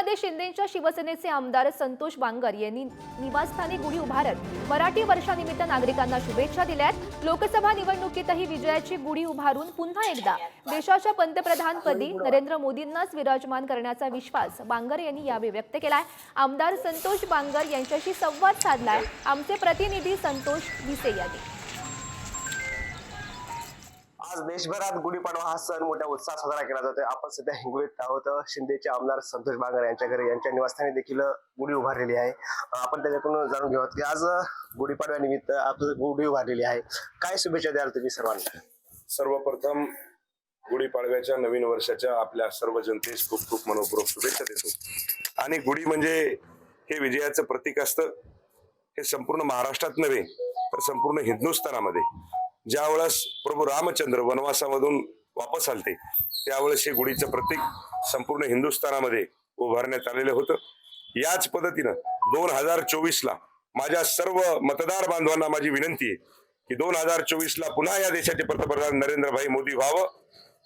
हिंगोलीमध्ये शिंदेच्या शिवसेनेचे आमदार संतोष बांगर यांनी निवासस्थानी गुढी उभारत मराठी वर्षानिमित्त नागरिकांना शुभेच्छा दिल्यात. लोकसभा निवडणुकीतही विजयाची गुढी उभारून पुन्हा एकदा देशाच्या पंतप्रधानपदी नरेंद्र मोदींनाच विराजमान करण्याचा विश्वास बांगर यांनी यावेळी व्यक्त केलाय. आमदार संतोष बांगर यांच्याशी संवाद साधलाय. आमचे प्रतिनिधी संतोष भिसे यांनी. आज देशभरात गुढीपाडवा हा सण मोठ्या उत्साहात साजरा केला जातोय. आपण सध्या हिंगोलीत आहोत. शिंदेचे आमदार संतोष बांगर यांच्या घरी यांच्या निवासस्थानी देखील गुढी उभारलेली आहे. आपण त्याच्याकडून जाणून घेऊ की आज गुढीपाडव्यानिमित्त आपलं गुढी उभारलेली आहे. काय शुभेच्छा द्याल तुम्ही सर्वांना? सर्वप्रथम गुढीपाडव्याच्या नवीन वर्षाच्या आपल्या सर्व जनतेस खूप खूप मनपूर्वक शुभेच्छा देतो. आणि गुढी म्हणजे हे विजयाचं प्रतीक असतं. हे संपूर्ण महाराष्ट्रात नव्हे तर संपूर्ण हिंदुस्थानामध्ये ज्या वेळेस प्रभू रामचंद्र वनवासामधून वापस आलते त्यावेळेस हे गुढीचं प्रतीक संपूर्ण हिंदुस्थानामध्ये उभारण्यात आलेलं होतं. याच पद्धतीनं दोन हजार चोवीसला माझ्या सर्व मतदार बांधवांना माझी विनंती आहे की दोन हजार चोवीसला पुन्हा या देशाचे पंतप्रधान नरेंद्रभाई मोदी व्हावं.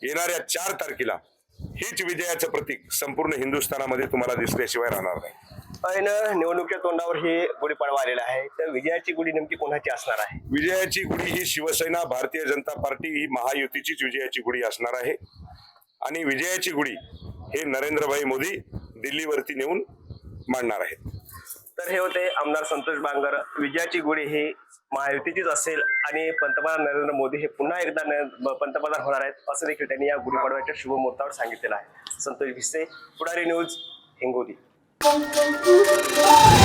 येणाऱ्या चार तारखेला हेच विजयाचं प्रतीक संपूर्ण हिंदुस्थानामध्ये तुम्हाला दिसल्याशिवाय राहणार नाही. निवडणुकीच्या तोंडावर ही गुढीपाडवा आलेला आहे. तर विजयाची गुढी नेमकी कोणाची असणार आहे? विजयाची गुढी ही शिवसेना भारतीय जनता पार्टी ही महायुतीचीच विजयाची गुढी असणार आहे. आणि विजयाची गुढी हे नरेंद्रभाई मोदी दिल्लीवरती नेऊन मांडणार आहेत. तर हे होते आमदार संतोष बांगर. विजयाची गुढी ही महायुतीचीच असेल आणि पंतप्रधान नरेंद्र मोदी हे पुन्हा एकदा पंतप्रधान होणार आहेत असं देखील त्यांनी या गुढीपाडव्याच्या शुभमुहूर्तावर सांगितलेलं आहे. Santosh Bhise Pudhari news Hingoli. Bom, bom, bom, bom.